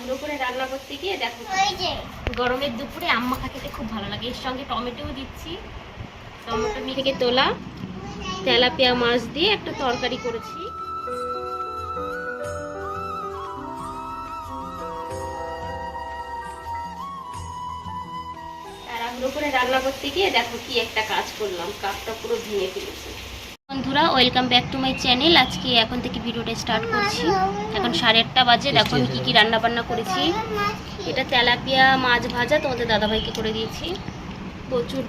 তাড়াহুড়ো করে রান্না করতে গিয়ে দেখো গরমের দুপুরে আম্মা খেতে খুব ভালো লাগে। এর সঙ্গে টমেটোও দিচ্ছি। টমেটো থেকে তোলা। তেলাপিয়া মাছ দিয়ে একটা তরকারি করেছি। তাড়াহুড়ো করে রান্না করতে গিয়ে দেখো কি একটা কাজ করলাম। কাপটা পুরো ভেঙে ফেলেছি। বন্ধুরা welcome back to my channel আজকে এখন থেকে ভিডিওটা স্টার্ট করছি। এখন সাড়ে আটটা বাজে। দেখো আমি কী কী রান্না বান্না করেছি। এটা তেলাপিয়া মাছ ভাজা তোমাদের দাদাভাইকে করে দিয়েছি। প্রচুর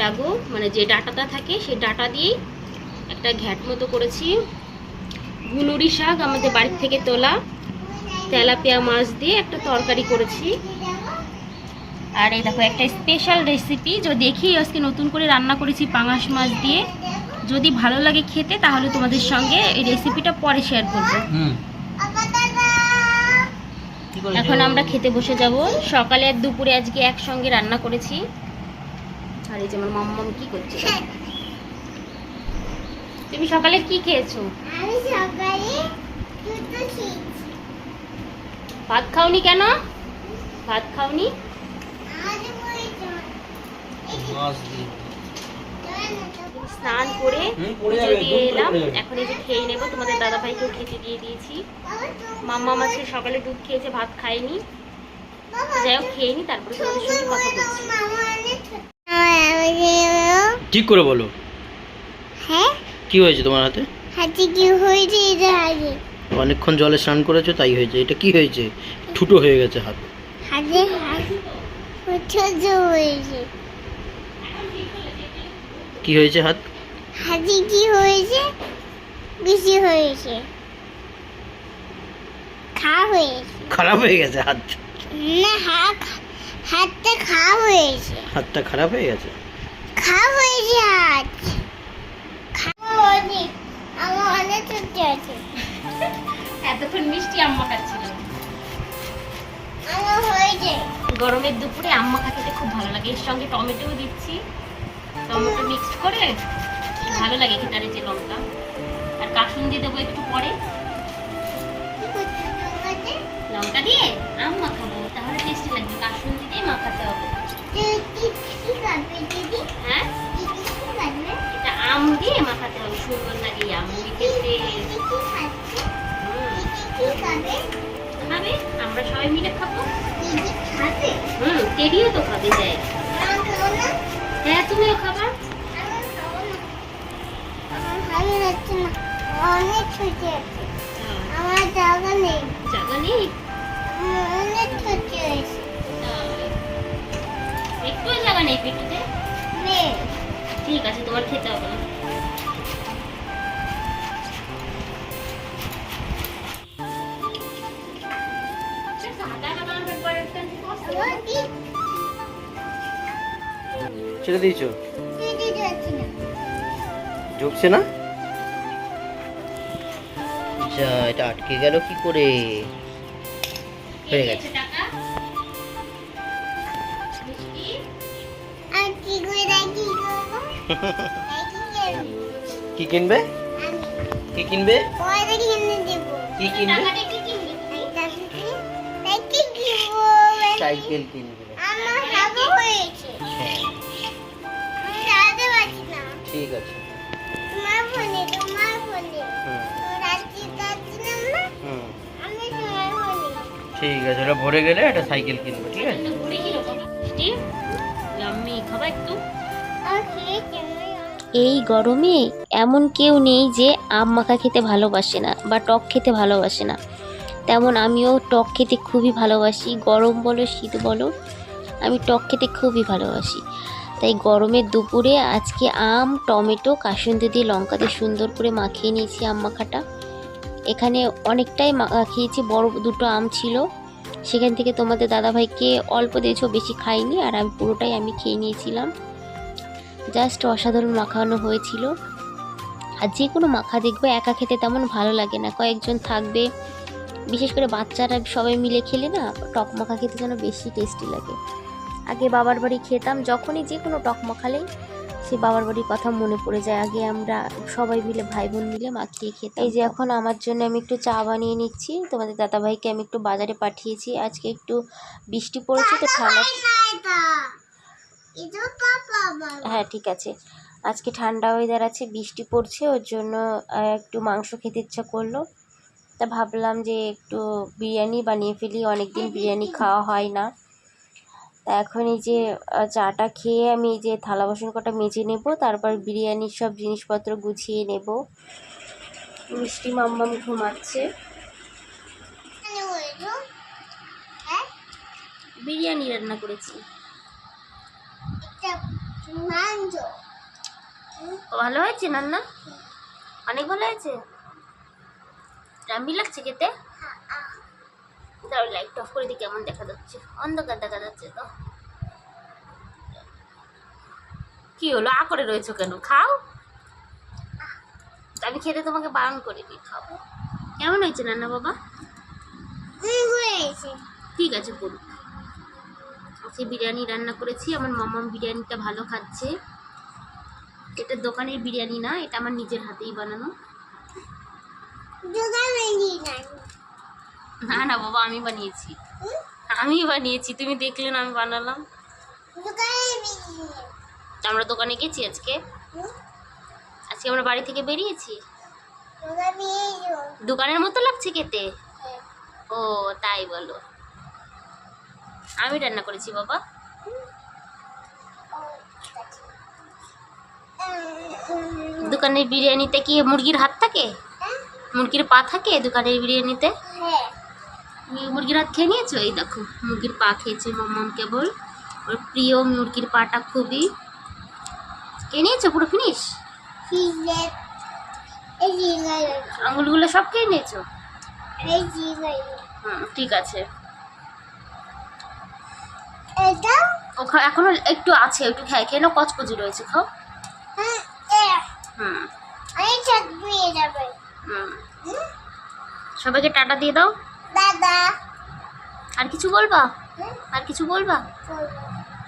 ডাগো মানে যে ডাটাটা থাকে সেই ডাটা দিয়েই একটা ঘ্যাট মতো করেছি। গুনুরি শাক আমাদের বাড়ির থেকে তোলা। তেলাপিয়া মাছ দিয়ে একটা তরকারি করেছি। আর এই দেখো একটা স্পেশাল রেসিপি যে দেখি আজকে নতুন করে রান্না করেছি পাঙাশ মাছ দিয়ে যদি ভালো লাগে খেতে তাহলে তোমাদের সঙ্গে এই রেসিপিটা পরে শেয়ার করব। হুম। এখন আমরা খেতে বসে যাব। সকালে আর দুপুরে আজকে একসঙ্গে রান্না করেছি। আর এই যে আমার মাম্মাম কি করছে? তুমি সকালে কি খেয়েছো? আমি সকালে ভাত খাওনি কেন? ভাত খাওনি? মাছ দিয়ে। স্নান করে পুজো দিয়ে এলাম। এখন এই যে খেয়ে নেব তোমাদের দাদা ভাইকেও খেতে দিয়ে দিয়েছি। মাম্মা মাছে সকালে দুধ খেয়েছে ভাত খায়নি। যাই হোক খেয়ে নি তারপরে তোমাদের সঙ্গে কথা বলছি। ঠিক করে বলো? হ্যাঁ? কি হয়েছে তোমার হাতে? হাতে কি হয়েছে এটা আগে। অনেকক্ষণ জলে স্নান করেছ তাই হয়েছে। এটা কি হয়েছে? ঠুটো হয়ে গেছে হাত। হাতে হাতে হয়েছে। কি হয়েছে হাত? হাতে কি হয়েছে? বেশি হয়েছে। খা হয়েছে। খারাপ হয়ে গেছে হাত? না হাত হাতটা খা হয়েছে। হাতটা খারাপ হয়ে গেছে? খা হয়েছে হাত। আমার অনেক ছোট আছে এতক্ষণ মিষ্টি আম্মা খাচ্ছিল। গরমের দুপুরে আম্মা খেতে খুব ভালো লাগে। এর সঙ্গে টমেটোও দিচ্ছি। টমেটো মিক্স করে ভালো লাগে খেতে যে লঙ্কা। আর কাসুন্দি দেবো একটু পরে। লঙ্কা দিয়ে আম মাখাবো, তাহলে টেস্টি লাগবে। কাসুন্দি দিয়ে মাখাতে হবে। হ্যাঁ? এটা আম দিয়ে মাখাতে হবে, সুন্দর লাগে আম আমরা সবাই মিলে খাব। হুম টেডিও তো খাবে যায় হ্যাঁ তুমিও খাবা। আমি খাব না আমার ভালো লাগছে না। অনেক ছোট আছে। হ্যাঁ, আমার জায়গা নেই। জায়গা নেই? অনেক ছোট হয়েছে একটু জায়গা নেই পেটুতে? নেই। ঠিক আছে তোমার খেতে হবে না। কি ছেড়ে দিয়েছ? ঢুকছে না? যা এটা আটকে গেল কি করে? হয়ে গেছে। কি কিনবে? কি কিনবে? কি কিনবে? সাইকেল কিনবে। ঠিক আছে ওটা ভরে গেলে একটা সাইকেল কিনবে ঠিক আছে? একটু এই গরমে এমন কেউ নেই যে আম মাখা খেতে ভালোবাসে না বা টক খেতে ভালোবাসে না। তেমন আমিও টক খেতে খুবই ভালোবাসি গরম বলো শীত বলো আমি টক খেতে খুবই ভালোবাসি। তাই গরমের দুপুরে আজকে আম, টমেটো, কাসুন্দি দিয়ে লঙ্কা দিয়ে সুন্দর করে মাখিয়ে নিয়েছি আম মাখাটা এখানে অনেকটাই মাখিয়েছি বড় দুটো আম ছিল। সেখান থেকে তোমাদের দাদাভাইকে অল্প দিয়েছ, বেশি খাইনি, আর আমি পুরোটাই আমি খেয়ে নিয়েছিলাম। জাস্ট অসাধারণ মাখানো হয়েছিল। আর যে কোনো মাখা দেখবে, একা খেতে তেমন ভালো লাগে না। কয়েকজন থাকবে, বিশেষ করে বাচ্চারা সবাই মিলে খেলে না, টক মাখা খেতে যেন বেশি টেস্টি লাগে। আগে বাবার বাড়ি খেতাম যখনই যে কোনো টক মাখালেই সে বাবার বাড়ির কথা মনে পড়ে যায়। আগে আমরা সবাই মিলে ভাই বোন মিলে মাখিয়ে খেতাম। এই যে এখন আমার জন্য আমি একটু চা বানিয়ে নিচ্ছি। তোমাদের দাদাভাইকে আমি একটু বাজারে পাঠিয়েছি। আজকে একটু বৃষ্টি পড়েছে তো ঠান্ডা হ্যাঁ ঠিক আছে। আজকে ঠান্ডা ওয়েদার আছে বৃষ্টি পড়ছে ওর জন্য একটু মাংস খেতে ইচ্ছা করল। তা ভাবলাম যে একটু বিরিয়ানি বানিয়ে ফেলি অনেক দিন বিরিয়ানি। খাওয়া হয় না। তা এখন এই যে চাটা খেয়ে আমি এই যে থালা বাসন কটা মেজে নেব, তারপর বিরিয়ানির সব জিনিসপত্র গুছিয়ে নেব। মিষ্টি মাম্মাম ঘুমাচ্ছে। বিরিয়ানি রান্না করেছি। ভালো হয়েছে রান্না? অনেক ভালো হয়েছে? রাম্বি লাগছে খেতে? দাঁড়াও লাইট অফ করে দিই কেমন দেখা যাচ্ছে? অন্ধকার দেখা যাচ্ছে তো। কি হলো? আ করে রয়েছো কেন? খাও। আমি খেতে তোমাকে বারণ করে দিই খাও কেমন হয়েছে রান্না বাবা? ঠিক আছে করুন আজকে বিরিয়ানি রান্না করেছি আমার মামাম বিরিয়ানিটা ভালো খাচ্ছে। এটা দোকানের বিরিয়ানি না এটা আমার নিজের হাতেই বানানো। দোকানে নিয়ে নাই না না, বাবা, আমি বানিয়েছি। আমি বানিয়েছি, তুমি দেখলে না, আমি বানালাম। আমরা দোকানে গেছি আজকে। আজকে আমরা বাড়ি থেকে বেরিয়েছি? দোকানের মতো লাগছে খেতে? ও, তাই বলো। আমি রান্না করেছি, বাবা। দোকানের বিরিয়ানিতে কি মুরগির হাত থাকে? মুরগির পা থাকে দোকানের বিরিয়ানিতে? হ্যাঁ মুরগির হাত খেয়ে নিয়েছো? এই দেখো, মুরগির পা খেয়েছে মাম্মাম কেবল। ওর প্রিয় মুরগির পাটা খুবই। খেয়ে নিয়েছো পুরো ফিনিশ আঙুলগুলো সব খেয়ে নিয়েছো? হুম, ঠিক আছে। এখনও একটু আছে, একটু খেয়ে খেয়ে নাও, কচকচি রয়েছে, খাও। হুম? সবাইকে টাটা দিয়ে দাও। দাদা। আর কিছু বলবা? আর কিছু বলবা?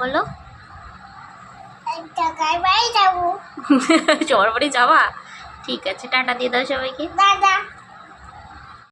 বলো। সবার বাড়ি যাওয়া ঠিক আছে টাটা দিয়ে দাও সবাইকে। দাদা।